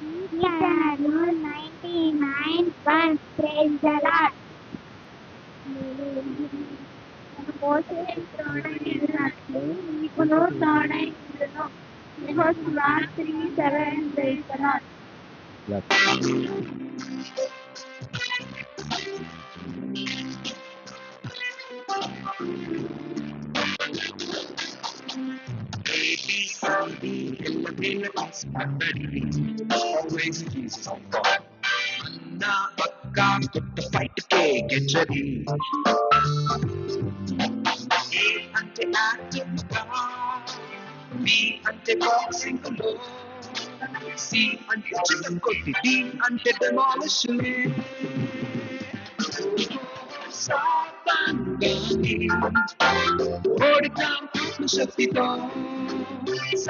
ఇతను ninety nine one praise the Lord మోసే తోడైనట్లు నీకును తోడైనను యెహోషువ three seven praise the Lord Always Jesus on God. Anna Akka put the fight K get ready. A అంటే active గా, B అంటే boxing లో, C అంటే chicken కొట్టి, D అంటే demolish సాతానుగాని ఓడితాం ఆత్మశక్తితో సాతానుగాని ఓడితాం ఆత్మశక్తితో Yes.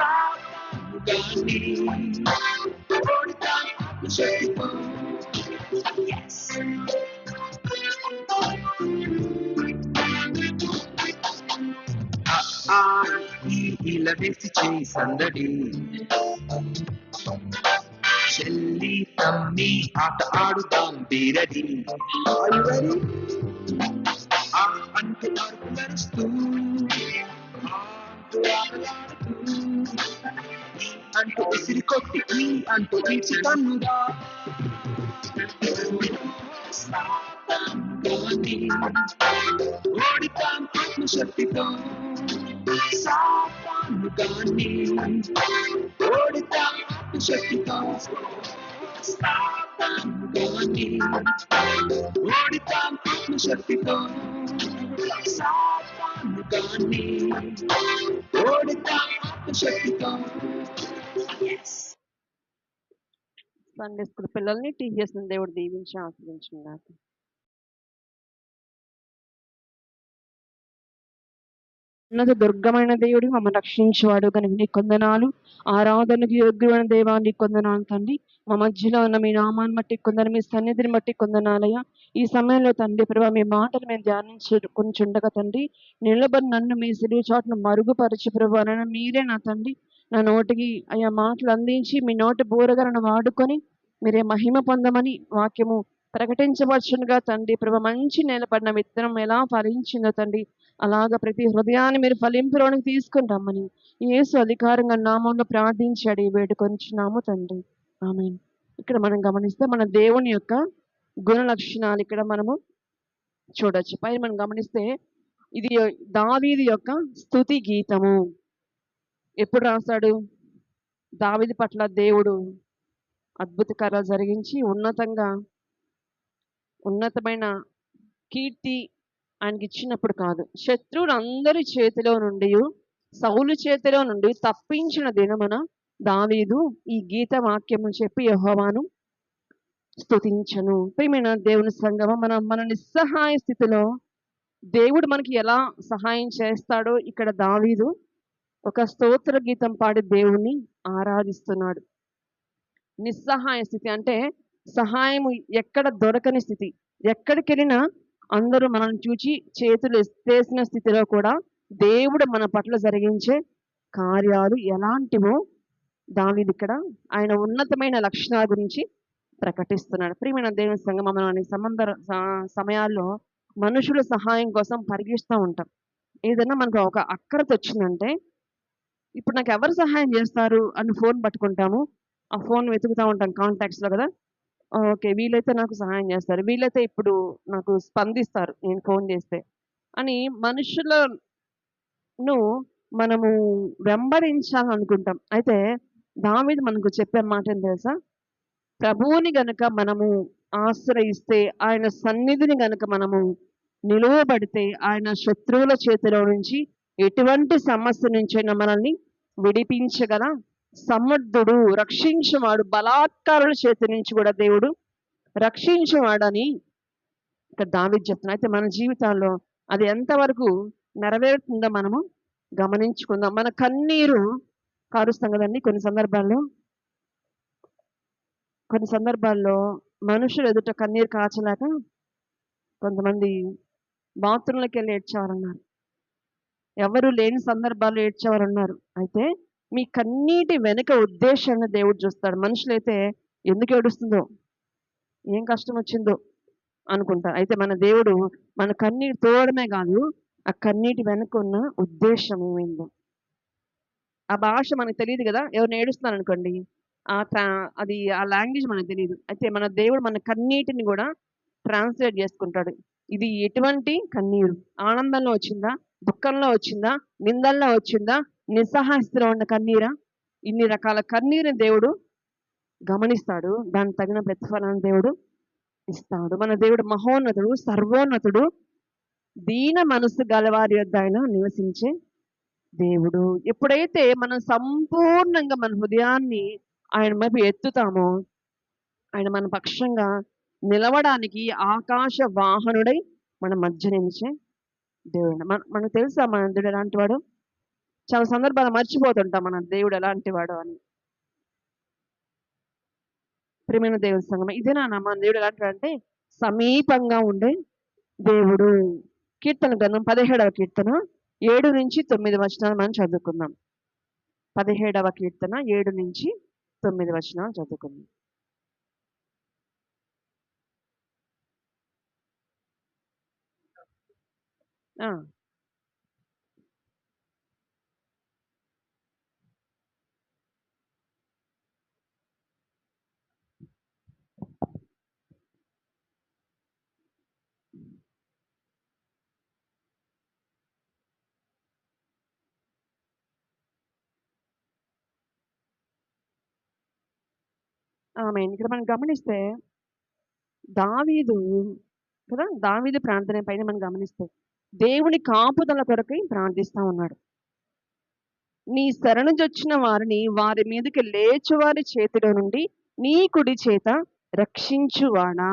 ఇలా వేసి చేయి సందడి చెల్లి తమ్మి ఆట ఆడుదాం బీరడి Are you ready? అంటే అరుపు ఈ అంటూ విసిరి కొట్టి ఈ అంటూ ఈడ్చి తన్నురా సాతానుగాని ఓడితాం ఆత్మశక్తితో సాతానుగాని ఓడితాం ఆత్మశక్తితో సాతానుగాని ఓడితాం ఆత్మశక్తితో సాతానుగాని ఓడితాం ఆత్మశక్తితో Yes. సండే స్కూల్ పిల్లల్ని టీచర్స్ దేవుడు దీవించి ఆశ్రయించిన నాకు. ఉన్నత దుర్గమైన దేవుడు మమ్మల్ని రక్షించేవాడు కనుక నీ కొందనాలు ఆరాధనకు యోగ్యమైన దేవా నీ కొందనాలు తండ్రి. మా మధ్యలో ఉన్న మీ నామాన్ని బట్టి కొందరు మీ సన్నిధిని బట్టి కొందనాలయ్యా ఈ సమయంలో తండ్రి ప్రభావ మీ మాటలు మేము ధ్యానించుకుంటుండగా తండ్రి. నిలబడి నన్ను మీ సిరి చాటును మరుగుపరచు ప్రభావ మీరే నా తండ్రి. నా నోటికి అయ్యా మాటలు అందించి మీ నోటి బూరగలను వాడుకొని మీరే మహిమ పొందమని వాక్యము ప్రకటించవచ్చునుగా తండ్రి. ప్రభ మంచి నిలబడిన విత్తనం ఎలా ఫలించిందో తండ్రి. అలాగ ప్రతి హృదయాన్ని మీరు ఫలింపులోనికి తీసుకుని రమ్మని. ఏసు అధికారంగా నామంలో ప్రార్థించాడు. ఈ వేడుకొంచున్నాము తండ్రి. ఆమె ఇక్కడ మనం గమనిస్తే మన దేవుని యొక్క గుణ లక్షణాలు ఇక్కడ మనము చూడొచ్చు. పైన మనం గమనిస్తే ఇది దావీది యొక్క స్థుతి గీతము. ఎప్పుడు రాస్తాడు దావిది పట్ల దేవుడు అద్భుత కార్యాలు జరిగించి ఉన్నతంగా ఉన్నతమైన కీర్తి ఆయనకి ఇచ్చినప్పుడు కాదు. శత్రువులు అందరి చేతిలో నుండి సౌలు చేతిలో నుండి తప్పించిన దినమున దావీదు ఈ గీత వాక్యము చెప్పి యహోవాను స్తుతించను. ప్రియమైన దేవుని సంగమ మన మన నిస్సహాయ స్థితిలో దేవుడు మనకి ఎలా సహాయం చేస్తాడో ఇక్కడ దావీదు ఒక స్తోత్ర గీతం పాడి దేవుణ్ణి ఆరాధిస్తున్నాడు. నిస్సహాయ స్థితి అంటే సహాయం ఎక్కడ దొరకని స్థితి. ఎక్కడికి వెళ్ళినా అందరూ మనల్ని చూచి చేతులు ఎత్తేసిన స్థితిలో కూడా దేవుడు మన పట్ల జరిగించే కార్యాలు ఎలాంటివో దావీదు ఇక్కడ ఆయన ఉన్నతమైన లక్షణాల గురించి ప్రకటిస్తున్నాడు. ప్రియమైన దేవుని సంగమం అనే సంబంధ సమయాల్లో మనుషుల సహాయం కోసం పరిగిస్తూ ఉంటాం. ఏదైనా మనకు ఒక అక్కరత వచ్చిందంటే ఇప్పుడు నాకు ఎవరు సహాయం చేస్తారు అని ఫోన్ పట్టుకుంటాము? ఆ ఫోన్ వెతుకుతూ ఉంటాం కాంటాక్ట్స్లో కదా? ఓకే వీలైతే నాకు సహాయం చేస్తారు. వీలైతే ఇప్పుడు నాకు స్పందిస్తారు నేను ఫోన్ చేస్తే. అని మనుషులను మనము వెంబడించాలనుకుంటాం. అయితే దావీదు మనకు చెప్పే మాట ఏం తెలుసా? ప్రభువుని గనుక మనము ఆశ్రయిస్తే ఆయన సన్నిధిని గనుక మనము నిలువబడితే ఆయన శత్రువుల చేతిలో నుంచి ఎటువంటి సమస్య నుంచైనా మనల్ని విడిపించగల సమర్థుడు రక్షించువాడు బలాత్కారుల చేతి నుంచి కూడా దేవుడు రక్షించువాడని ఇక్కడ దావి చెప్తున్నా. అయితే మన జీవితాల్లో అది ఎంతవరకు నెరవేరుతుందో మనము గమనించుకుందాం. మన కన్నీరు కారుస్తాం కదండి కొన్ని సందర్భాల్లో కొన్ని సందర్భాల్లో మనుషులు ఎదుట కన్నీరు కాచలేక కొంతమంది బాత్రూంలోకి వెళ్ళి ఏడ్చేవారన్నారు. ఎవరు లేని సందర్భాల్లో ఏడ్చేవారు ఉన్నారు అయితే మీ కన్నీటి వెనుక ఉద్దేశాన్ని దేవుడు చూస్తాడు. మనుషులైతే ఎందుకు ఏడుస్తుందో? ఏం కష్టం వచ్చిందో అనుకుంటారు అయితే మన దేవుడు మన కన్నీటి తోడమే కాదు ఆ కన్నీటి వెనుక ఉన్న ఉద్దేశం ఏమైందో ఆ భాష మనకు తెలియదు కదా? ఎవరిని ఏడుస్తున్నారు అనుకోండి. ఆ ట్రా- అది ఆ లాంగ్వేజ్ మనకు తెలియదు. అయితే మన దేవుడు మన కన్నీటిని కూడా ట్రాన్స్లేట్ చేసుకుంటాడు. ఇది ఎటువంటి కన్నీరు? ఆనందంలో వచ్చిందా? దుఃఖంలో వచ్చిందా? నిందల్లో వచ్చిందా? నిస్సహాయస్థితిలో ఉన్న కన్నీరా ఇన్ని రకాల కన్నీరుని దేవుడు గమనిస్తాడు. దానికి తగిన ప్రతిఫలాన్ని దేవుడు ఇస్తాడు. మన దేవుడు మహోన్నతుడు సర్వోన్నతుడు దీన మనసు గలవారి యొద్ ఆయన నివసించే దేవుడు. ఎప్పుడైతే మనం సంపూర్ణంగా మన హృదయాన్ని ఆయన వైపు ఎత్తుతామో ఆయన మన పక్షంగా నిలవడానికి ఆకాశ వాహనుడై మన మధ్య నిలిచే దేవుడు. మన మనకు తెలుసా మన దేవుడు ఎలాంటి వాడు? చాలా సందర్భాలు మర్చిపోతుంటాం మన దేవుడు ఎలాంటి వాడు అని. ప్రేమైన దేవుడి సంగమం ఇదేనా మన దేవుడు ఎలాంటి వాడు అంటే సమీపంగా ఉండే దేవుడు. కీర్తన గ్రంథం పదిహేడవ కీర్తన ఏడు నుంచి తొమ్మిది వచనాలు మనం చదువుకుందాం. పదిహేడవ కీర్తన ఏడు నుంచి తొమ్మిది వచనాలు చదువుకుందాం. ఆ, ఆమె ఇక్కడ మనం గమనిస్తే దావీదు కదా? దావీదు ప్రార్థన పైన మనం గమనిస్తే దేవుని కాపుదల కొరకై ప్రార్థిస్తా ఉన్నాడు. నీ శరణుజొచ్చిన వారిని వారి మీదకి లేచువారి చేతిలో నుండి నీ కుడి చేత రక్షించువాడా?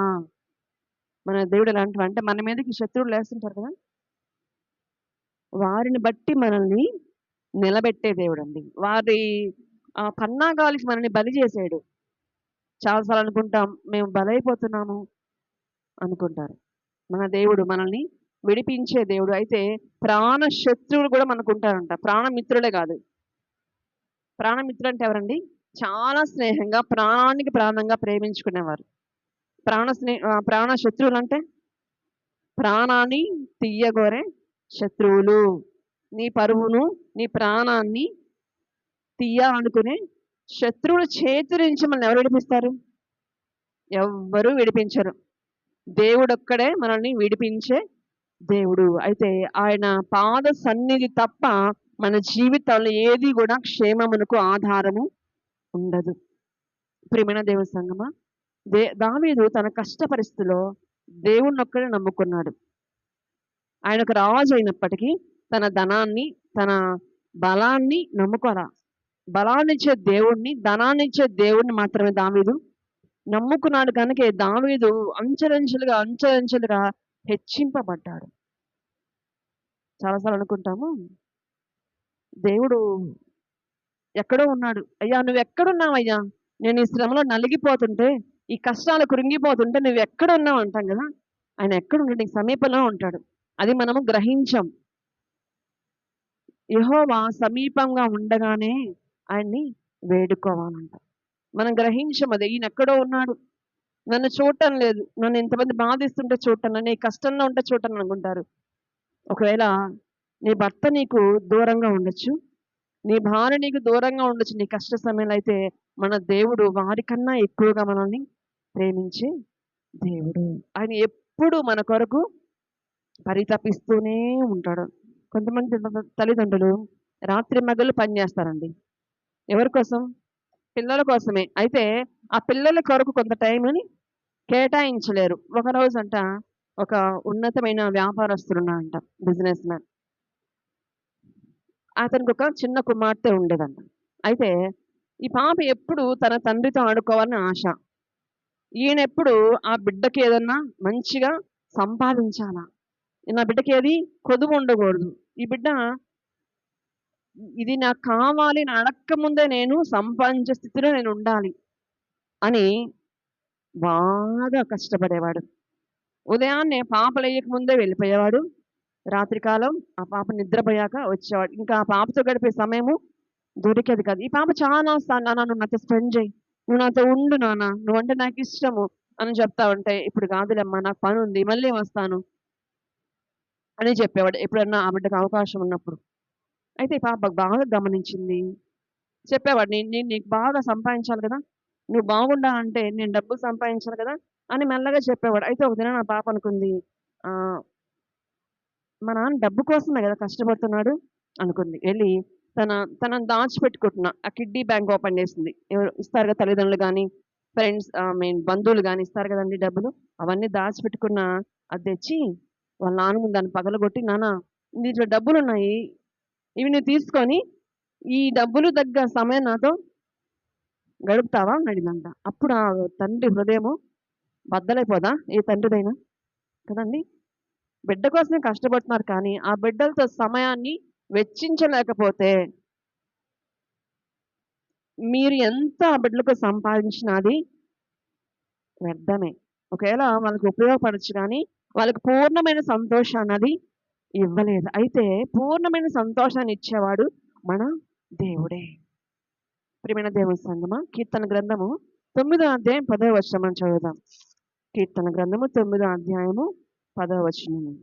మన దేవుడు ఎలాంటి అంటే మన మీదకి శత్రువులు లేస్తుంటారు కదా? వారిని బట్టి మనల్ని నిలబెట్టే దేవుడు అండి వారి ఆ పన్నాగాలకి మనల్ని బలి చేసాడు. చాలాసార్లు అనుకుంటాం మేము బలైపోతున్నాము అనుకుంటారు. మన దేవుడు మనల్ని విడిపించే దేవుడు. అయితే ప్రాణ శత్రువులు కూడా మనకు ఉంటారంట ప్రాణమిత్రులే కాదు. ప్రాణమిత్రులు అంటే ఎవరండి? చాలా స్నేహంగా ప్రాణానికి ప్రాణంగా ప్రేమించుకునేవారు. ప్రాణ స్నే ప్రాణ శత్రువులు అంటే ప్రాణాన్ని తీయగోరే శత్రువులు. నీ పరువును నీ ప్రాణాన్ని తీయాలనుకునే శత్రువుల చేతి నుంచి మనల్ని ఎవరు విడిపిస్తారు? ఎవ్వరూ విడిపించరు. దేవుడొక్కడే మనల్ని విడిపించే దేవుడు. అయితే ఆయన పాద సన్నిధి తప్ప మన జీవితంలో ఏది కూడా క్షేమమునకు ఆధారము ఉండదు. ప్రియమైన దేవ సంగమా దే దావీదు తన కష్ట పరిస్థితిలో దేవుణ్ణి ఒక్కడే నమ్ముకున్నాడు. ఆయన ఒక రాజు అయినప్పటికీ తన ధనాన్ని తన బలాన్ని నమ్ముకోరా బలాన్నిచ్చే దేవుణ్ణి ధనాన్నిచ్చే దేవుణ్ణి మాత్రమే దావీదు. నమ్ముకున్నాడు కనుక దావీదు అంచెలంచెలుగా అంచెలంచెలుగా హెచ్చింపబడ్డాడు. చాలాసార్లు అనుకుంటాము దేవుడు ఎక్కడో ఉన్నాడు. అయ్యా నువ్వు ఎక్కడున్నావయ్యా? నేను ఈ శ్రమలో నలిగిపోతుంటే ఈ కష్టాలు కురింగిపోతుంటే నువ్వు ఎక్కడ ఉన్నావు అంటాం కదా? ఆయన ఎక్కడ ఉంటాడు నీకు సమీపంలో ఉంటాడు. అది మనము గ్రహించాం. యహోవా సమీపంగా ఉండగానే ఆయన్ని వేడుకోవాలంట. మనం గ్రహించం అది ఈయన ఎక్కడో ఉన్నాడు. నన్ను చూడటం లేదు. నన్ను ఇంతమంది బాధిస్తుంటే చూడటం నీ కష్టంలో ఉంటే చూడటం అనుకుంటారు. ఒకవేళ నీ భర్త నీకు దూరంగా ఉండొచ్చు. నీ భార్య నీకు దూరంగా ఉండొచ్చు. నీ కష్ట సమయంలో అయితే మన దేవుడు వారికన్నా ఎక్కువగా మనల్ని ప్రేమించే దేవుడు. ఆయన ఎప్పుడు మన కొరకు పరితపిస్తూనే ఉంటాడు. కొంతమంది తల్లిదండ్రులు రాత్రి మగలు పనిచేస్తారండి ఎవరి కోసం? పిల్లల కోసమే. అయితే ఆ పిల్లల కొరకు కొంత టైంని కేటాయించలేరు. ఒక రోజు అంట ఒక ఉన్నతమైన వ్యాపారస్తులు ఉన్నారంట బిజినెస్ మ్యాన్ అతనికి ఒక చిన్న కుమార్తె ఉండేదంట. అయితే ఈ పాప ఎప్పుడు తన తండ్రితో ఆడుకోవాలని ఆశ. ఈయన ఎప్పుడు ఆ బిడ్డకి ఏదన్నా మంచిగా సంపాదించాలా? నా బిడ్డకి ఏది? కొదువు ఉండకూడదు. ఈ బిడ్డ ఇది నాకు కావాలి అని అడక్క ముందే నేను సంపాదించే స్థితిలో నేను ఉండాలి అని బాగా కష్టపడేవాడు. ఉదయాన్నే పాపలు వేయక ముందే వెళ్ళిపోయేవాడు. రాత్రికాలం ఆ పాప నిద్రపోయాక వచ్చేవాడు. ఇంకా ఆ పాపతో గడిపే సమయము దొరికేది కాదు. ఈ పాప చాలా వస్తాను నాన్న నువ్వు నాతో స్పెండ్ చేయి. నువ్వు నాతో ఉండు నాన్న. నువ్వంటే నాకు ఇష్టము అని చెప్తా ఉంటే ఇప్పుడు కాదులేమ్మా నాకు పని ఉంది మళ్ళీ వస్తాను అని చెప్పేవాడు. ఎప్పుడన్నా ఆ బిడ్డకు అవకాశం ఉన్నప్పుడు. అయితే ఈ పాప బాగా గమనించింది. చెప్పేవాడు నేను నేను నీకు బాగా సంపాదించాలి కదా నువ్వు బాగుండా అంటే నేను డబ్బులు సంపాదించాలి కదా అని మెల్లగా చెప్పేవాడు. అయితే ఒక దిన నా పాప అనుకుంది మా నాన్న డబ్బు కోసమే కదా కష్టపడుతున్నాడు అనుకుంది. వెళ్ళి తన తనను దాచిపెట్టుకుంటున్న ఆ కిడ్నీ బ్యాంక్ ఓపెన్ చేసింది. ఎవరు ఇస్తారు కదా తల్లిదండ్రులు కానీ ఫ్రెండ్స్ ఐ మీన్ బంధువులు కానీ ఇస్తారు కదండి డబ్బులు అవన్నీ దాచిపెట్టుకున్న అది తెచ్చి వాళ్ళ నాన్న ముందు దాన్ని పగలగొట్టి నాన్న దీంట్లో డబ్బులు ఉన్నాయి ఇవి నువ్వు తీసుకొని ఈ డబ్బులు తగ్గ సమయం నాతో గడుపుతావా అని అడిగిందంట. అప్పుడు ఆ తండ్రి హృదయము బద్దలైపోదా? ఏ తండ్రిదైనా? కదండి? బిడ్డ కోసమే కష్టపడుతున్నారు కానీ ఆ బిడ్డలతో సమయాన్ని వెచ్చించలేకపోతే మీరు ఎంత ఆ బిడ్డలకు సంపాదించినది వ్యర్థమే. ఒకవేళ వాళ్ళకి ఉపయోగపడచ్చు కానీ వాళ్ళకి పూర్ణమైన సంతోషం అన్నది ఇవ్వలేదు. అయితే పూర్ణమైన సంతోషాన్ని ఇచ్చేవాడు మన దేవుడే. ప్రియమైన దేవుని సంగమా కీర్తన గ్రంథము తొమ్మిదో అధ్యాయం పదవ వచనం చదువుదాం. కీర్తన గ్రంథము తొమ్మిదో అధ్యాయము పదవ వచనము.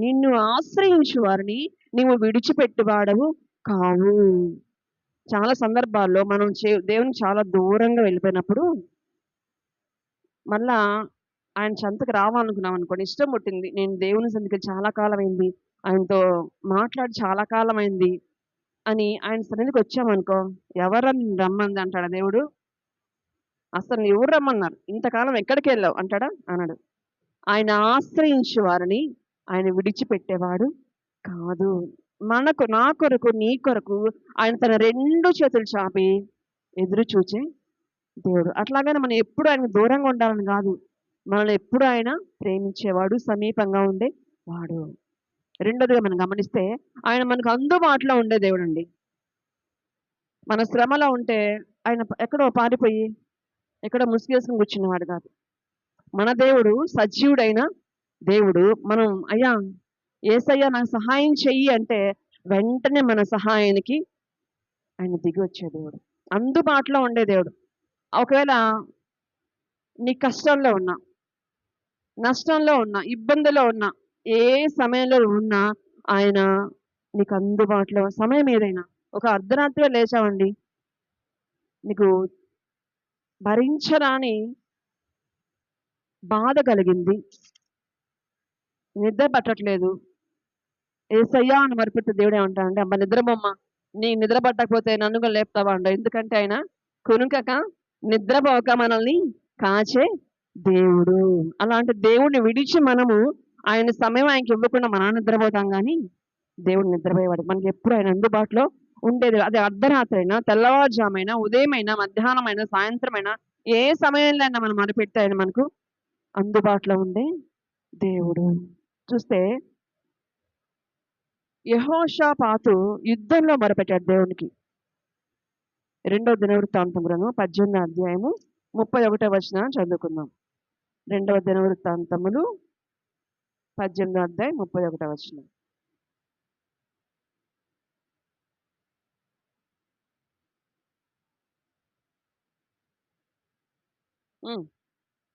నిన్ను ఆశ్రయించు వారిని నీవు విడిచిపెట్టువాడవు కావు. చాలా సందర్భాల్లో మనం చే- దేవుని చాలా దూరంగా వెళ్ళిపోయినప్పుడు మళ్ళా ఆయన చెంతకు రావాలనుకున్నాం అనుకోండి ఇష్టం పుట్టింది. నేను దేవుని సన్నిధికి చాలా కాలం అయింది ఆయనతో మాట్లాడి చాలా కాలం అయింది అని ఆయన సన్నిధికి వచ్చామనుకో ఎవరని రమ్మంది అంటాడా దేవుడు? అసలు ఎవరు రమ్మన్నారు? ఇంతకాలం ఎక్కడికి వెళ్ళావు అంటాడా? అన్నాడు. ఆయన ఆశ్రయించే వారిని ఆయన విడిచిపెట్టేవాడు కాదు. మనకు నా కొరకు నీ కొరకు ఆయన తన రెండు చేతులు చాపి ఎదురు చూచే దేవుడు. అట్లాగనే మనం ఎప్పుడు ఆయన దూరంగా ఉండాలని కాదు. మనల్ని ఎప్పుడు ఆయన ప్రేమించేవాడు సమీపంగా ఉండే వాడు. రెండోదిగా మనం గమనిస్తే ఆయన మనకు అందుబాటులో ఉండే దేవుడు అండి మన శ్రమలో ఉంటే ఆయన ఎక్కడో పారిపోయి ఎక్కడో ముసుగేసుకుని కూర్చున్నవాడు కాదు. మన దేవుడు సజీవుడైన దేవుడు. మనం అయ్యా ఏసయ్యా నాకు సహాయం చెయ్యి అంటే వెంటనే మన సహాయానికి ఆయన దిగి వచ్చే దేవుడు. అందుబాటులో ఉండే దేవుడు. ఒకవేళ నీ కష్టంలో ఉన్నా నష్టంలో ఉన్నా ఇబ్బందిలో ఉన్నా ఏ సమయంలో ఉన్నా ఆయన నీకు అందుబాటులో సమయం ఏదైనా ఒక అర్ధరాత్రిలో లేచావండి నీకు భరించరాని బాధ కలిగింది నిద్ర పట్టట్లేదు ఏసయ్యా అని మరిపెట్టి దేవుడే ఏమంటాడంటే అమ్మ నిద్రబొమ్మ నీ నిద్ర పట్టకపోతే నన్ను కూడా లేపుతావా అంట. ఎందుకంటే ఆయన కొనుకక నిద్రపోక మనల్ని కాచే దేవుడు. అలాంటి దేవుడిని విడిచి మనము ఆయన సమయం ఆయనకి ఇవ్వకుండా మనం నిద్రపోతాం కానీ దేవుడు నిద్రపోయేవాడు. మనకి ఎప్పుడు ఆయన అందుబాటులో ఉండేది అది అర్ధరాత్రి అయినా తెల్లవారుజామైనా ఉదయమైనా మధ్యాహ్నమైనా సాయంత్రమైనా ఏ సమయంలో అయినా మనం అనిపెడితే ఆయన మనకు అందుబాటులో ఉండే దేవుడు. చూస్తే యహోషాపాతు యుద్ధంలో మొరపెట్టాడు దేవునికి. రెండో దినవృత్తాంతం గ్రంథం పద్దెనిమిది అధ్యాయము ముప్పై ఒకటో వచన చదువుకుందాం. రెండవ దినవృత్తాంతములు పద్దెనిమిదో అధ్యాయం ముప్పై ఒకటో వచనం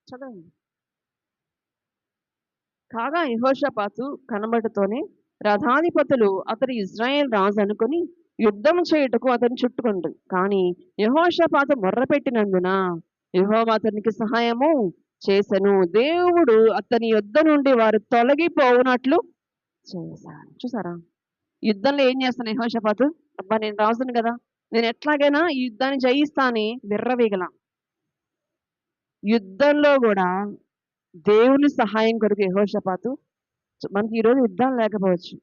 చదవండి. కాగా యెహోషాపాతు కనబడుతోనే రథాధిపతులు అతడు ఇజ్రాయెల్ రాజు అనుకుని యుద్ధం చేయుటకు అతను చుట్టుకుంటారు కానీ యహోషపాత మొర్రపెట్టినందున యెహోవా అతనికి సహాయము చేశను దేవుడు అతని యుద్ధ నుండి వారు తొలగిపోవునట్లు చేశారు. చూసారా? యుద్ధంలో ఏం చేస్తాను యెహోషాపాతు? అబ్బా నేను రాజును కదా. నేను ఎట్లాగైనా ఈ యుద్ధాన్ని జయిస్తా అని విర్రవీగల. యుద్ధంలో కూడా దేవుని సహాయం కొరకు యహోషపాతు మనకి ఈరోజు యుద్ధాలు లేకపోవచ్చు.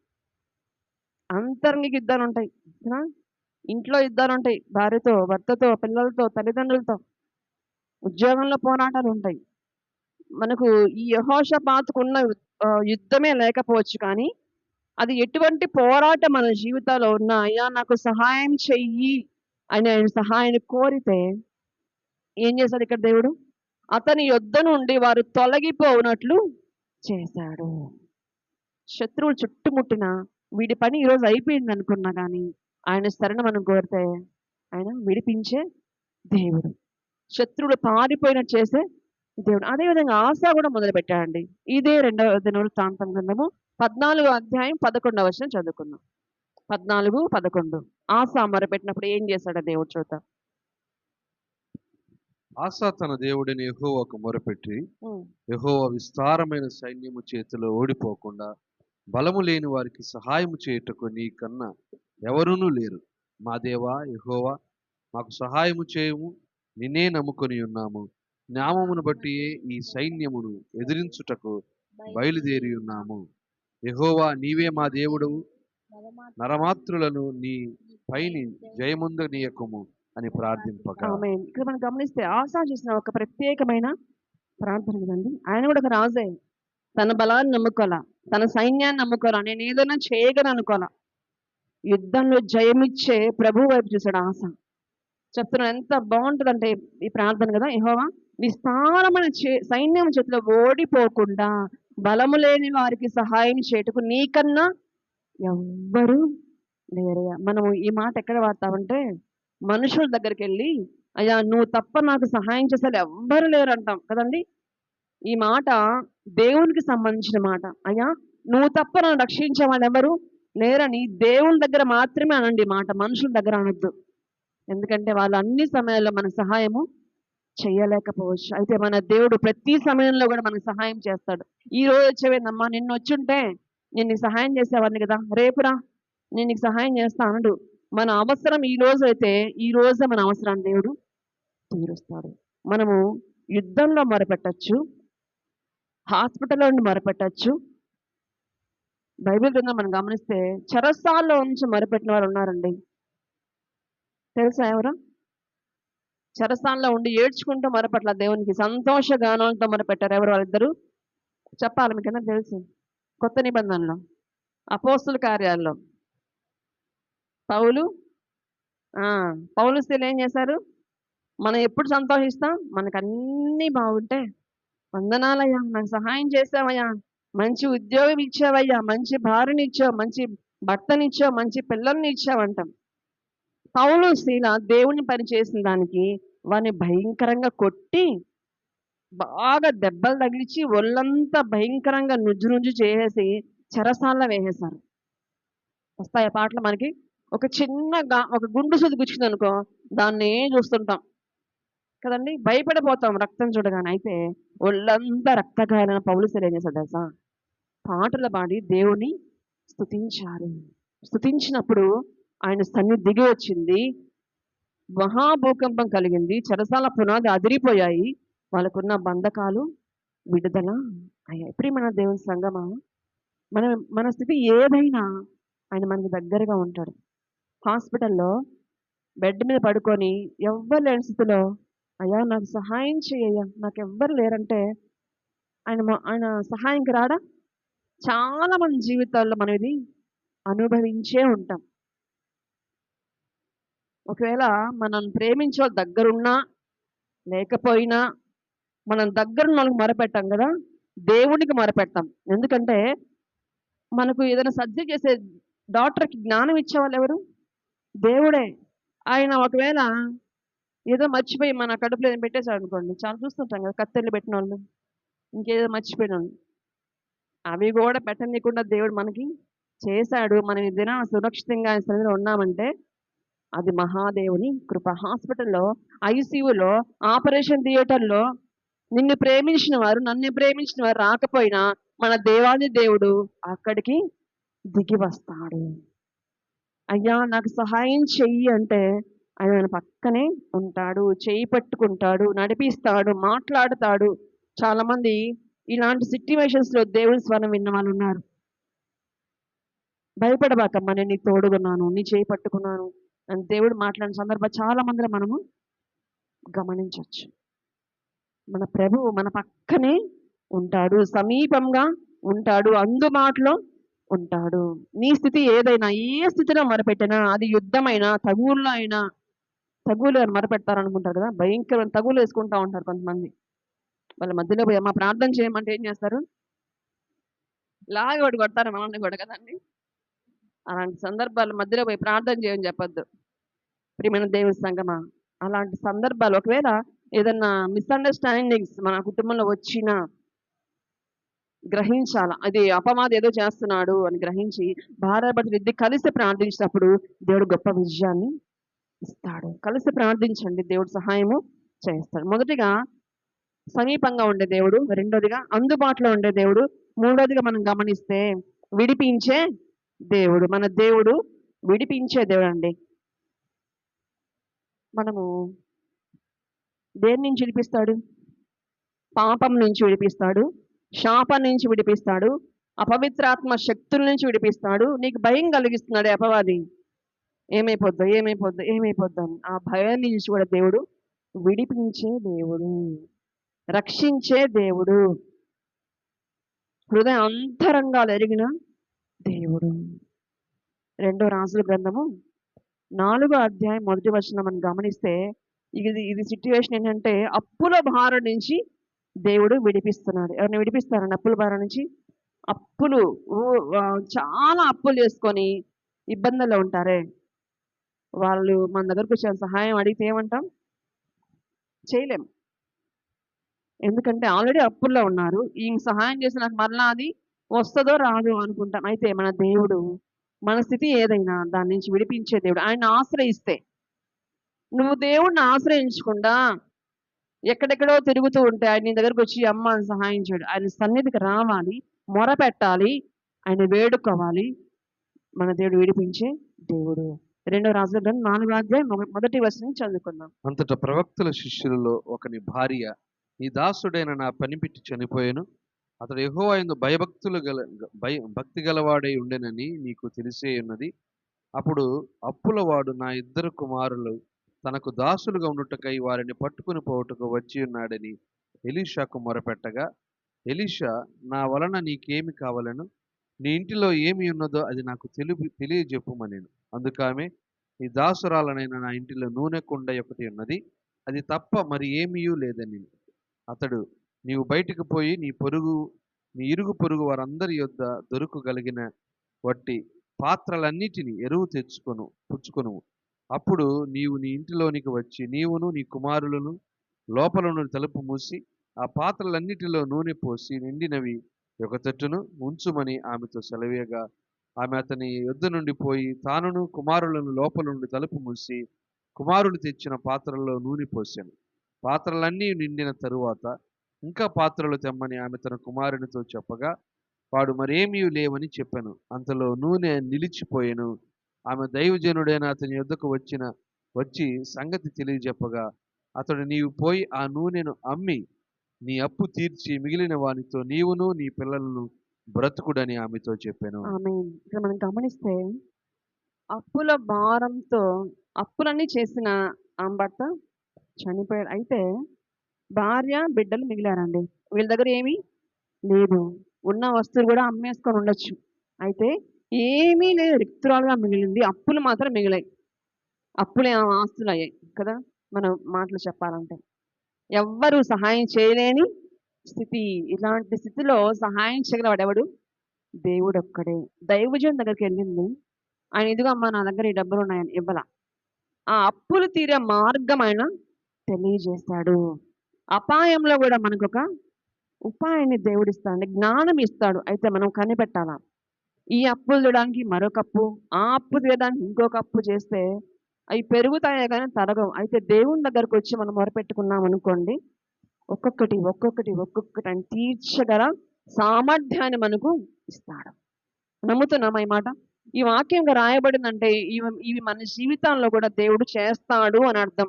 అంతరంగిక యుద్ధాలు ఉంటాయి. ఇంట్లో యుద్ధాలు ఉంటాయి. భార్యతో భర్తతో పిల్లలతో తల్లిదండ్రులతో. ఉద్యోగంలో పోరాటాలు ఉంటాయి. మనకు ఈ యహోషపాతుకున్న ఆ, యుద్ధమే లేకపోవచ్చు కానీ అది ఎటువంటి పోరాటం మన జీవితాల్లో ఉన్నా అయ్యా నాకు సహాయం చెయ్యి అని ఆయన సహాయాన్ని కోరితే ఏం చేశాడు ఇక్కడ దేవుడు? అతని యొద్ద నుండి వారు తొలగిపోవునట్లు చేశాడు. శత్రువులు చుట్టుముట్టిన వీడి పని ఈరోజు అయిపోయింది అనుకున్నా కానీ ఆయన శరణ మనం కోరితే ఆయన విడిపించే దేవుడు. శత్రువులు పారిపోయినట్టు చేసే దేవుడు. అదేవిధంగా ఆశ కూడా మొదలు పెట్టాడండి ఇదే రెండవ దినవృత్తాంతం గ్రంథము. పద్నాలుగు అధ్యాయం పదకొండవ వచనం చదువుకుందాం. పద్నాలుగు పదకొండు. ఆశ మొరపెట్టినప్పుడు ఏం చేశాడు దేవుడు చూద్దాం. ఆసా తన దేవుడిని యెహోవాకు మొరపెట్టి యెహోవా విస్తారమైన సైన్యము చేతిలో ఓడిపోకుండా బలము లేని వారికి సహాయము చేయుటకు నీకన్నా ఎవరునూ లేరు. మా దేవా యహోవా మాకు సహాయము చేయము నిన్నే నమ్ముకొని ఉన్నాము. నామమును బట్టి ఈ సైన్యమును ఎదిరించుటకు బయలుదేరి ఉన్నాము. యహోవా నీవే మా దేవుడు నరమాత్రులను నీ పైని జయముందనీయకుము అని ప్రార్థింపక. ఇక్కడ మనం గమనిస్తే ఆశా చేసిన ఒక ప్రత్యేకమైన ప్రార్థన కదండి ఆయన కూడా ఒక రాజే. తన బలాన్ని నమ్ముకోలా తన సైన్యాన్ని నమ్ముకోలా నేను ఏదైనా చేయగలను అనుకోలా యుద్ధంలో జయమిచ్చే ప్రభు వైపు చూసాడు ఆశ. చెప్తున్నాను ఎంత బాగుంటుందంటే ఈ ప్రార్థన కదా యెహోవా? విస్తారమైన చే- సైన్యం చేతిలో ఓడిపోకుండా బలము లేని వారికి సహాయం చేటుకు నీకన్నా ఎవ్వరు లేరయ్యా మనము ఈ మాట ఎక్కడ వాడతామంటే మనుషుల దగ్గరికి వెళ్ళి అయ్యా నువ్వు తప్ప నాకు సహాయం చేసేది ఎవ్వరు లేరు అంటాం కదండి? ఈ మాట దేవునికి సంబంధించిన మాట. అయ్యా నువ్వు తప్ప నన్ను రక్షించే వాళ్ళు ఎవరు లేరని దేవుని దగ్గర మాత్రమే అనండి మాట. మనుషుల దగ్గర అనొద్దు. ఎందుకంటే వాళ్ళు అన్ని సమయాల్లో మన సహాయము చేయలేకపోవచ్చు. అయితే మన దేవుడు ప్రతి సమయంలో కూడా మనకు సహాయం చేస్తాడు. ఈ రోజు వచ్చేవేందమ్మా? నిన్ను వచ్చుంటే నేను నీకు సహాయం చేసేవాడిని కదా. రేపురా నేను నీకు సహాయం చేస్తా అనడు మన అవసరం ఈ రోజు అయితే ఈ రోజే మన అవసరాన్ని దేవుడు తీరుస్తాడు. మనము యుద్ధంలో మొరపెట్టచ్చు. హాస్పిటల్లో నుండి మొరపెట్టచ్చు. బైబిల్ కింద మనం గమనిస్తే చరసాల్లో నుంచి మొరపెట్టిన వారు ఉన్నారండి. తెలుసా ఎవరు? చరసాల్లో ఉండి ఏడ్చుకుంటూ మొరపెట్ల దేవునికి? సంతోష గానాలతో మొరపెట్టారు ఎవరు వాళ్ళిద్దరు? చెప్పాలి మీకన్నా తెలుసు. కొత్త నిబంధనలో. అపోస్తుల కార్యాల్లో. పౌలు? పౌలు స్త్రీలు ఏం చేశారు? మనం ఎప్పుడు సంతోషిస్తాం? మనకు అన్నీ బాగుంటే వందనాలయ్యా. నాకు సహాయం చేసావయ్యా మంచి ఉద్యోగం ఇచ్చావయ్యా. మంచి భార్యని ఇచ్చావు. మంచి భర్తనిచ్చావు మంచి పిల్లల్ని ఇచ్చావంటాం పౌలు శీల దేవుని పనిచేసిన దానికి వారిని భయంకరంగా కొట్టి బాగా దెబ్బలు తగిలిచి ఒళ్ళంతా భయంకరంగా నుజ్జు నుజ్జు చేసేసి చెరసాల వేసేశారు. వస్తాయి పాటలు మనకి? ఒక చిన్న గా ఒక గుండు సుది గుచ్చింది అనుకో దాన్ని చూస్తుంటాం. కదండి? భయపడిపోతాం రక్తం చూడగానే. అయితే ఒళ్ళంతా రక్తగాయలైన పౌలుసలు ఏం చేశాడు తెలుసా? పాటలు పాడి దేవుని స్థుతించారు స్థుతించినప్పుడు ఆయన సన్ని దిగి వచ్చింది. మహాభూకంపం కలిగింది. చెరసాల పునాది అదిరిపోయాయి. వాళ్ళకున్న బంధకాలు విడుదల అయ్యాయి. ఇప్పుడు మన దేవుని సంగమా మన మన స్థితి ఏదైనా ఆయన మనకి దగ్గరగా ఉంటాడు. హాస్పిటల్లో బెడ్ మీద పడుకొని ఎవ్వరు లేని స్థితిలో అయ్యా నాకు సహాయం చేయ్యా నాకు ఎవ్వరు లేరంటే ఆయన మా- ఆయన సహాయంకి రాడా? చాలా మన జీవితాల్లో మనం ఇది అనుభవించే ఉంటాం. ఒకవేళ మనం ప్రేమించే వాళ్ళ దగ్గరున్నా లేకపోయినా మనం దగ్గర వాళ్ళకి మొరపెట్టాం కదా దేవునికి మొరపెడతాం. ఎందుకంటే మనకు ఏదైనా సర్జరీ చేసే డాక్టర్కి జ్ఞానం ఇచ్చేవాళ్ళు ఎవరు? దేవుడే. ఆయన ఒకవేళ ఏదో మర్చిపోయి మన కడుపులో ఏదో పెట్టేశాడు అనుకోండి చాలా చూస్తుంటాం కదా కత్తెలు పెట్టిన వాళ్ళు ఇంకేదో మర్చిపోయిన వాళ్ళు అవి కూడా పెట్టనీయకుండా దేవుడు మనకి చేశాడు. మనం ఈ దిన సురక్షితంగా ఆయన సన్నిధిలో ఉన్నామంటే అది మహాదేవుని కృప. హాస్పిటల్లో ఐసీయూలో ఆపరేషన్ థియేటర్లో నిన్ను ప్రేమించిన వారు నన్ను ప్రేమించిన వారు రాకపోయినా మన దేవాది దేవుడు అక్కడికి దిగి వస్తాడు. అయ్యా నాకు సహాయం చెయ్యి అంటే ఆయన మన పక్కనే ఉంటాడు చేయి పట్టుకుంటాడు నడిపిస్తాడు మాట్లాడతాడు. చాలామంది ఇలాంటి సిట్యువేషన్స్లో దేవుని స్వరం విన్న వాళ్ళు ఉన్నారు భయపడబాకమ్మా నేను నీకు తోడుగున్నాను నీ చేయి పట్టుకున్నాను అని దేవుడు మాట్లాడిన సందర్భం చాలా మందిలో మనము గమనించవచ్చు. మన ప్రభువు మన పక్కనే ఉంటాడు సమీపంగా ఉంటాడు అందుబాటులో ఉంటాడు. నీ స్థితి ఏదైనా ఏ స్థితిలో మొరపెట్టినా అది యుద్ధమైనా తగుల్లో అయినా తగులు అని అనుకుంటారు కదా? భయంకరమైన తగులు వేసుకుంటా ఉంటారు కొంతమంది. వాళ్ళ మధ్యలో పోయి అమ్మ ప్రార్థన చేయమంటే ఏం చేస్తారు? లాగి ఒకటి కొడతారు మనల్ని కూడా కదండి. అలాంటి సందర్భాల మధ్యలో పోయి ప్రార్థన చేయని చెప్పొద్దు. ప్రియమైన దేవుని సంగమా అలాంటి సందర్భాలు ఒకవేళ ఏదన్నా మిస్అండర్స్టాండింగ్స్ మన కుటుంబంలో వచ్చినా గ్రహించాల? అది అపవాది ఏదో చేస్తున్నాడు అని గ్రహించి భార్యాభర్తలు ఇద్దరు కలిసి ప్రార్థించినప్పుడు దేవుడు గొప్ప విజయాన్ని ఇస్తాడు. కలిసి ప్రార్థించండి. దేవుడు సహాయము చేస్తాడు. మొదటిగా సమీపంగా ఉండే దేవుడు రెండోదిగా అందుబాటులో ఉండే దేవుడు మూడోదిగా మనం గమనిస్తే విడిపించే దేవుడు మన దేవుడు విడిపించే దేవుడు అండి మనము దేని నుంచి విడిపిస్తాడు? పాపం నుంచి విడిపిస్తాడు శాపం నుంచి విడిపిస్తాడు అపవిత్రాత్మ శక్తుల నుంచి విడిపిస్తాడు. నీకు భయం కలిగిస్తున్నాడు అపవాది. ఏమైపోద్దా ఏమైపోద్దా ఏమైపోద్దో అని ఆ భయాన్ని నుంచి కూడా దేవుడు. విడిపించే దేవుడు. రక్షించే దేవుడు. హృదయ అంతరంగాలు ఎరిగిన దేవుడు. రెండో రాజుల గ్రంథము నాలుగో అధ్యాయం మొదటి వచనం మనం గమనిస్తే ఇది ఇది సిట్యువేషన్ ఏంటంటే అప్పుల భారం నుంచి దేవుడు విడిపిస్తున్నాడు. ఎవరిని విడిపిస్తారండి? అప్పుల భారం నుంచి? అప్పులు. చాలా అప్పులు చేసుకొని ఇబ్బందుల్లో ఉంటారే. వాళ్ళు మన దగ్గరకు వచ్చే సహాయం అడిగితే ఏమంటాం? చేయలేం. ఎందుకంటే ఆల్రెడీ అప్పుల్లో ఉన్నారు. ఈ సహాయం చేసి నాకు మరలా అది వస్తుందో రాదు అనుకుంటాం. అయితే మన దేవుడు మన స్థితి ఏదైనా దాని నుంచి విడిపించే దేవుడు. ఆయన ఆశ్రయిస్తే. నువ్వు దేవుడిని ఆశ్రయించకుండా ఎక్కడెక్కడో తిరుగుతూ ఉంటే ఆయన నీ దగ్గరకు వచ్చి అమ్మ అని సహాయం చేయడు. ఆయన సన్నిధికి రావాలి మొర పెట్టాలి ఆయన వేడుకోవాలి. మన దేవుడు విడిపించే దేవుడు. రెండో రాజుల గ్రంథం నాలుగో అధ్యాయం మొద- మొదటి వచనం చదువుకుందాం. అంతటా ప్రవక్తల శిష్యులలో ఒకని భార్య నీ దాసుడైన నా పనిపెట్టి చనిపోయాను. అతడు యెహోవా భయభక్తులు గల భయ భక్తి గలవాడై ఉండెనని నీకు తెలిసే ఉన్నది. అప్పుడు అప్పులవాడు నా ఇద్దరు కుమారులు తనకు దాసులుగా ఉండుటకై వారిని పట్టుకుని పోవుటకు వచ్చి ఉన్నాడని ఎలీషాకు మొరపెట్టగా ఎలీషా నా వలన నీకేమి కావాలను? నీ ఇంటిలో ఏమి ఉన్నదో అది నాకు తెలుపు తెలియజెప్పుమనేను. అందుకామె ఈ దాసురాలనైన నా ఇంటిలో నూనె కుండ ఒకటి ఉన్నది. అది తప్ప మరి ఏమీయూ లేదని అతడు నీవు బయటికి పోయి నీ పొరుగు నీ ఇరుగు పొరుగు వారందరి యొద్ద దొరకగలిగిన వట్టి పాత్రలన్నిటిని ఎరువు తెచ్చుకొను పుచ్చుకొను. అప్పుడు నీవు నీ ఇంటిలోనికి వచ్చి నీవును నీ కుమారులను లోపలను తలుపు మూసి ఆ పాత్రలన్నిటిలో నూనె పోసి నిండినవి ఒక తట్టును ఉంచుమని ఆమెతో సెలవేగా ఆమె అతని యుద్ధ నుండి పోయి తానును కుమారులను లోపల నుండి తలుపు మూసి కుమారుడు తెచ్చిన పాత్రల్లో నూనె పోసాను పాత్రలన్నీ నిండిన తరువాత ఇంకా పాత్రలు తెమ్మని ఆమె తన కుమారునితో చెప్పగా వాడు మరేమీ లేవని చెప్పాను. అంతలో నూనె నిలిచిపోయాను. ఆమె దైవజనుడైన అతని యుద్ధకు వచ్చిన వచ్చి సంగతి తెలియజెప్పగా అతడు నీవు పోయి ఆ నూనెను అమ్మి నీ అప్పు తీర్చి మిగిలిన వానితో నీవును నీ పిల్లలను బ్రతుకుడని ఆమెతో చెప్పాను. ఆమె ఇక్కడ మనం గమనిస్తే అప్పుల భారంతో అప్పులన్నీ చేసిన ఆమె భర్త చనిపోయాడు. అయితే భార్య బిడ్డలు మిగిలారండి. వీళ్ళ దగ్గర ఏమీ లేదు. ఉన్న వస్తువులు కూడా అమ్మేసుకొని ఉండొచ్చు. అయితే ఏమీ లేదు. రిక్తురాలుగా మిగిలింది. అప్పులు మాత్రం మిగిలాయి. అప్పులే ఆస్తులు అయ్యాయి కదా? మనం మాటలు చెప్పాలంటే. ఎవ్వరు సహాయం చేయలేని స్థితి. ఇలాంటి స్థితిలో సహాయం చేయగలవాడు ఎవడు? దేవుడు ఒక్కడే దైవజన్ దగ్గరికి వెళ్ళింది. ఆయన ఇదిగో అమ్మ నా దగ్గర ఈ డబ్బులు ఉన్నాయని ఇవ్వాల. ఆ అప్పులు తీరే మార్గం ఆయన తెలియజేస్తాడు. అపాయంలో కూడా మనకు ఒక ఉపాయాన్ని దేవుడు ఇస్తాడు జ్ఞానం ఇస్తాడు. అయితే మనం కనిపెట్టాలా? ఈ అప్పులు తీయడానికి మరొక అప్పు ఆ అప్పు తీయడానికి ఇంకొక అప్పు చేస్తే అవి పెరుగుతాయే కానీ తరగవు. అయితే దేవుని దగ్గరకు వచ్చి మనం మొరపెట్టుకున్నాం అనుకోండి ఒక్కొక్కటి ఒక్కొక్కటి ఒక్కొక్కటి అని తీర్చగల సామర్థ్యాన్ని మనకు ఇస్తాడు. నమ్ముతున్నామా ఈ మాట? ఈ వాక్యంగా రాయబడిందంటే ఇవి ఇవి మన జీవితాల్లో కూడా దేవుడు చేస్తాడు అని అర్థం.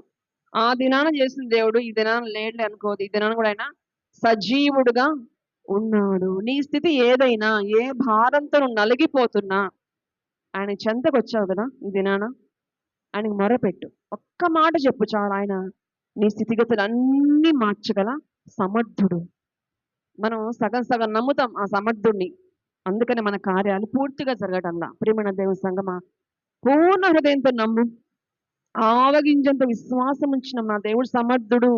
ఆ దినాన చేసిన దేవుడు ఈ దినాన లేడులే అనుకోదు ఈ దినాన కూడా ఆయన సజీవుడుగా ఉన్నాడు. నీ స్థితి ఏదైనా ఏ భారంతో నువ్వు నలిగిపోతున్నా ఆయన చెంతకు వచ్చావు కదా ఈ దినాన? ఆయనకు మొరపెట్టు. ఒక్క మాట చెప్పు చాలు ఆయన నీ స్థితిగతులు అన్నీ మార్చగల సమర్థుడు. మనం సగం సగం నమ్ముతాం ఆ సమర్థుడిని అందుకని మన కార్యాలు పూర్తిగా జరగటంలా. ప్రేమణ దేవుని సంగమా పూర్ణ హృదయంతో నమ్ము. ఆవగింజంత విశ్వాసం ఉంచిన మా దేవుడు సమర్థుడు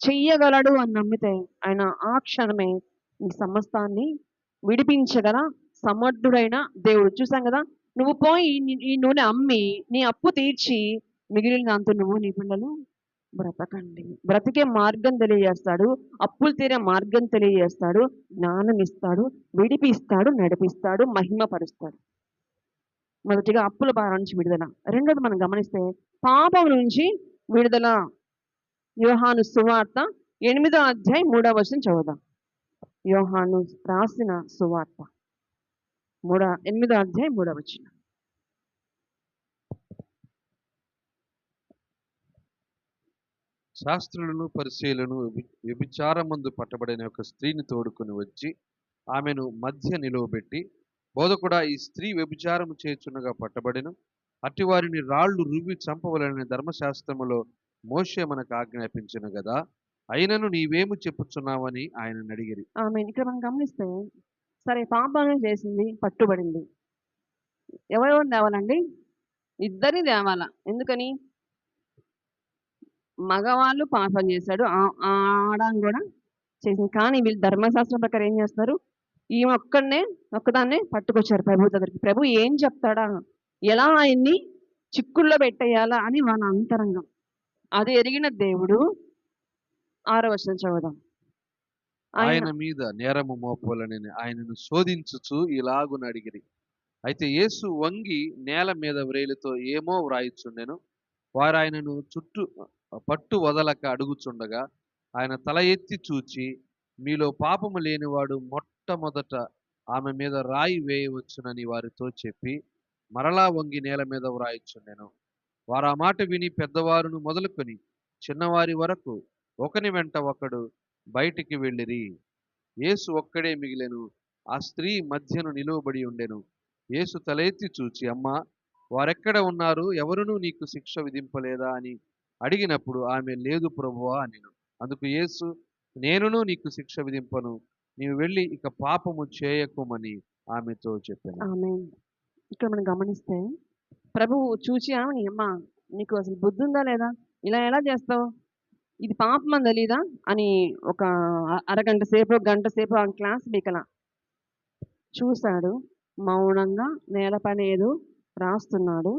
చెయ్యగలడు అని నమ్మితే ఆయన ఆ క్షణమే ఈ సమస్తాన్ని విడిపించగల సమర్థుడైన దేవుడు. చూసాం కదా? నువ్వు పోయి ఈ నూనె అమ్మి నీ అప్పు తీర్చి మిగిలిన దాంతో నువ్వు నీ పిల్లలు బ్రతకండి. బ్రతికే మార్గం తెలియజేస్తాడు. అప్పులు తీరే మార్గం తెలియజేస్తాడు. జ్ఞానం ఇస్తాడు విడిపిస్తాడు. నడిపిస్తాడు. మహిమపరుస్తాడు. మొదటిగా అప్పుల భారం నుంచి విడుదల. రెండోది మనం గమనిస్తే పాపం నుంచి విడుదల. యోహాను సువార్త ఎనిమిదో అధ్యాయం మూడో వర్షం చదువుదాం. యోహాను రాసిన సువార్త. మూడో ఎనిమిదో అధ్యాయం మూడో వచనం. శాస్త్రులను పరిశీలను వ్యభిచారమందు పట్టబడిన ఒక స్త్రీని తోడుకొని వచ్చి ఆమెను మధ్య నిలువబెట్టి బోధకుడా ఈ స్త్రీ వ్యభిచారము చేయుచున్నగా పట్టబడిన. అట్టి వారిని రాళ్ళు రువ్వి చంపవలనని ధర్మశాస్త్రములో మోషే మనకు ఆజ్ఞాపించను కదా అయినను నీవేమి చెప్పుచున్నావని ఆయన అడిగిరి. ఆమె ఇక్కడ మనం గమనిస్తే సరే పాపం చేసింది పట్టుబడింది. ఎవరెవరు తేవాలండి ఇద్దరిని తేవాల ఎందుకని? మగవాళ్ళు పాపం చేశాడు. ఆ- ఆడాన్ని కూడా చేసింది. కానీ వీళ్ళు ధర్మశాస్త్రం ప్రకారం ఏం చేస్తారు ఈ ఒక్కడనే ఒక్కదాన్నే పట్టుకొచ్చారు ప్రభు దగ్గరికి. ప్రభు ఏం చెప్తాడా? ఎలా ఆయన్ని చిక్కుల్లో పెట్టేయాలా అని వాళ్ళ అంతరంగం. అది ఎరిగిన దేవుడు ఆరో వచనం చదువుదాం. ఆయన ఆయన మీద నేరము మోపాలని ఆయనను శోధించుచు ఇలాగున అడిగిరి. అయితే యేసు వంగి నేల మీద వ్రేలితో ఏమో వ్రాయిచుండెను. వారు ఆయనను చుట్టూ పట్టు వదలక అడుగుచుండగా ఆయన తల ఎత్తి చూచి మీలో పాపము లేనివాడు మొట్టమొదట ఆమె మీద రాయి వేయవచ్చునని వారితో చెప్పి మరలా వంగి నేల మీద వ్రాయిచుండెను. వారు ఆ మాట విని పెద్దవారును మొదలుకొని చిన్నవారి వరకు ఒకని వెంట ఒకడు బయటికి వెళ్ళిరి. యేసు ఒక్కడే మిగిలెను. ఆ స్త్రీ మధ్యను నిలువబడి ఉండెను. యేసు తలెత్తి చూచి అమ్మా వారెక్కడ ఉన్నారు? ఎవరునూ నీకు శిక్ష విధింపలేదా? అని అడిగినప్పుడు ఆమె లేదు ప్రభువా అని అందుకు యేసు నేనును నీకు శిక్ష విధింపను. నీవు వెళ్ళి ఇక పాపము చేయకుమని ఆమెతో చెప్పాను. ఆమె ఇక్కడ మనం గమనిస్తే ప్రభువు చూచి ఆమె అమ్మ నీకు అసలు బుద్ధి ఉందా లేదా? ఇలా ఎలా చేస్తావు? ఇది పాపం అని తెలీదా? అని ఒక అరగంట సేపు గంట సేపు ఆ క్లాస్ బీకల చూశాడు మౌనంగా నేలపైన ఏదో రాస్తున్నాడు.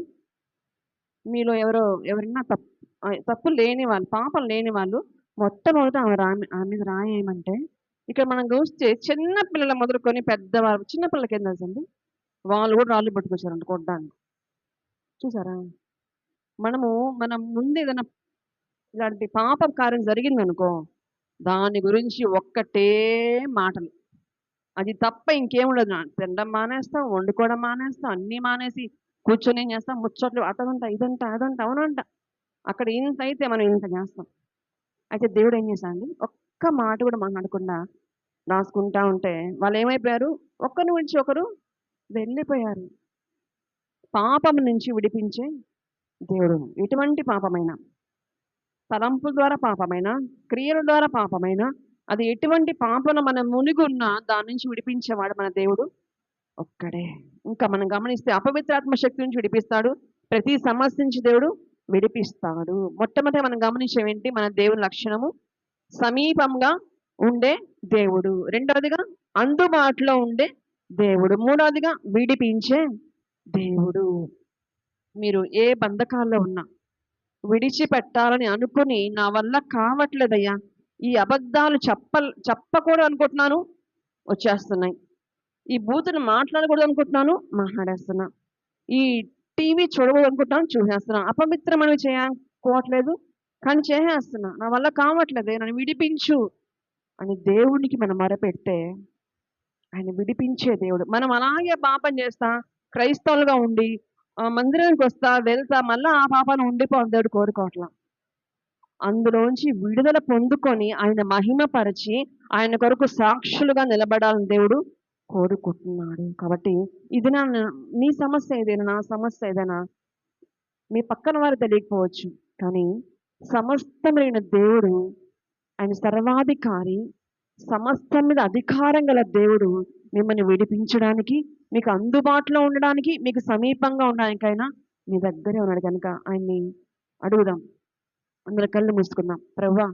మీలో ఎవరో ఎవరైనా తప్పు తప్పు లేని వాళ్ళు పాపం లేని వాళ్ళు మొట్టమొదట ఆమె రా ఆమె మీద రాయేయమంటే ఇక్కడ మనం చూస్తే చిన్న పిల్లల మొదలుకొని పెద్దవారు చిన్న పిల్లలకి ఏం తెలుసండి? వాళ్ళు కూడా రాళ్ళు పట్టుకొచ్చారంట కొట్టడానికి. చూసారా? మనము మనం ముందు ఏదైనా ఇలాంటి పాప కార్యం జరిగిందనుకో దాని గురించి ఒక్కటే మాటలు. అది తప్ప ఇంకేముండదు తినడం మానేస్తాం వండుకోవడం మానేస్తాం అన్నీ మానేసి కూర్చొని ఏం చేస్తాం? ముచ్చట్లు అతనంట ఇదంట అదంట అవునంట. అక్కడ ఇంత అయితే మనం ఇంత చేస్తాం. అయితే దేవుడు ఏం చేశాడు ఒక్క మాట కూడా మాట్లాడకుండా రాసుకుంటా ఉంటే వాళ్ళు ఏమైపోయారు ఒక్కరి నుంచి ఒకరు వెళ్ళిపోయారు. పాపం నుంచి విడిపించే దేవుడు. ఎటువంటి పాపమైనా తలంపుల ద్వారా పాపమైనా క్రియల ద్వారా పాపమైనా అది ఎటువంటి పాపను మనం మునిగున్నా దాని నుంచి విడిపించేవాడు మన దేవుడు ఒక్కడే. ఇంకా మనం గమనిస్తే అపవిత్రాత్మ శక్తి నుంచి విడిపిస్తాడు. ప్రతి సమస్య నుంచి దేవుడు విడిపిస్తాడు. మొట్టమొదటి మనం గమనించేవేంటి మన దేవుని లక్షణము సమీపంగా ఉండే దేవుడు. రెండవదిగా అందుబాటులో ఉండే దేవుడు. మూడవదిగా విడిపించే దేవుడు. మీరు ఏ బంధకాల్లో ఉన్నా విడిచిపెట్టాలని అనుకుని నా వల్ల కావట్లేదయ్యా. ఈ అబద్ధాలు చెప్ప చెప్పకూడదు అనుకుంటున్నాను వచ్చేస్తున్నాయి. ఈ బూతును మాట్లాడకూడదు అనుకుంటున్నాను మాట్లాడేస్తున్నా. ఈ టీవీ చూసేస్తున్నాను అనుకుంటున్నాను చూసేస్తున్నా. చేయకోవట్లేదు కానీ చేసేస్తున్నా. నా వల్ల కావట్లేదు నన్ను విడిపించు అని దేవునికి మనం మొరపెడితే ఆయన విడిపించే దేవుడు. మనం అలాగే పాపం చేస్తా క్రైస్తవులుగా ఉండి ఆ మందిరానికి వస్తా వెళ్తా మళ్ళీ ఆ పాపాన్ని ఉండిపోవాలి దేవుడు కోరుకోవట్లా. అందులోంచి విడుదల పొందుకొని ఆయన మహిమపరిచి ఆయన కొరకు సాక్షులుగా నిలబడాలని దేవుడు కోరుకుంటున్నాడు. కాబట్టి ఇది నా నీ సమస్య ఏదైనా నా సమస్య ఏదైనా మీ పక్కన వారు తెలియకపోవచ్చు. కానీ సమస్తమైన దేవుడు ఆయన సర్వాధికారి సమస్తం మీద అధికారం గల దేవుడు మిమ్మల్ని విడిపించడానికి మీకు అందుబాటులో ఉండడానికి మీకు సమీపంగా ఉండడానికైనా మీ దగ్గరే ఉన్నాడు. కనుక ఆయన్ని అడుగుదాం. అందరి కళ్ళు మూసుకుందాం. ప్రభా